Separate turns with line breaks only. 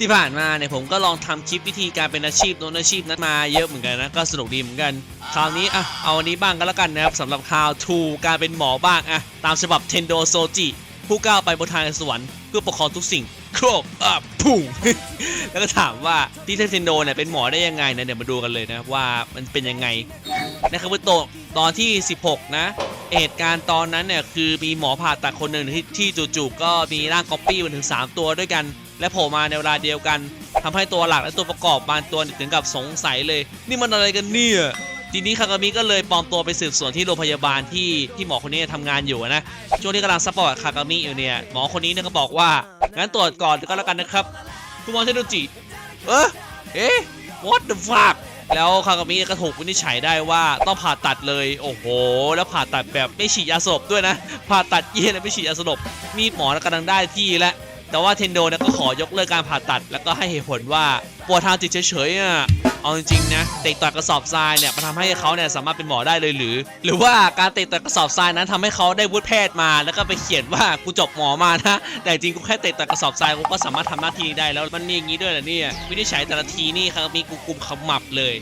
ที่ผ่านมาเนี่ยผมก็ลองทำคลิปวิธีการเป็นอาชีพโน้นอาชีพนั้นมาเยอะเหมือนกันนะก็สนุกดีเหมือนกัน คราวนี้อะเอาอันนี้บ้างก็แล้วกันนะครับสำหรับ how to การเป็นหมอบ้างอะตามฉบับเทนโดโซจิผู้ก้าวไปบนทางสวรรค์เพื่อปกครองทุกสิ่งครบอะพุ่งแล้วก็ถามว่าที่เทนโดเนี่ยเป็นหมอได้ยังไงนะเดี๋ยวมาดูกันเลยนะว่ามันเป็นยังไงนะครับโตะตอนที่ 16 นะเหตุการณ์ตอนนั้นเนี่ยคือมีหมอผ่าตัดคนหนึ่งที่ที่จู่ๆก็มีร่างก๊อปปี้มาถึง 3 ตัวด้วยกัน และโผล่มาในเวลาเดียวกันทำให้ตัวหลักและตัวประกอบบางตัวถึงกับสงสัยเลย นี่มันอะไรกันเนี่ยทีนี้คากามิก็เลยปลอมตัวไปสืบสวนที่โรงพยาบาลที่ที่หมอคนนี้ทำงานอยู่นะช่วงที่กำลังซัพพอร์ตคากามิอยู่เนี่ยหมอคนนี้เนี่ยก็บอกว่างั้นตรวจก่อนก็แล้วกันนะครับคุณหมอเทโดจิเออเอ๊ what the fuck แล้วคากามิก็ถูกวินิจฉัยได้ว่าต้องผ่าตัดเลย โอ้โห แล้วผ่าตัดแบบไม่ฉีดยาสลบด้วยนะ ผ่าตัดเย็นไม่ฉีดยาสลบมีหมอกำลังได้ที่แล้ว แต่ว่าเทนโดเนี่ยก็ขอยกเลิกการผ่าตัด แล้วก็ให้เหตุผลว่าปวดทางจิตเฉยๆอะเอาจริงๆนะเตะต่อยกระสอบทรายเนี่ยมันทำให้เขาเนี่ยสามารถเป็นหมอได้เลยหรือ หรือว่าการเตะต่อยกระสอบทรายนั้นทำให้เขาได้วุฒิแพทย์มา แล้วก็ไปเขียนว่ากูจบหมอมานะแต่จริงกูแค่เตะต่อยกระสอบทรายกูก็สามารถทำหน้าที่ได้แล้วมันมีอย่างนี้ด้วยเหรอเนี่ยวินิจฉัยแต่ละทีนี่ครับมีกูกุมขมับเลย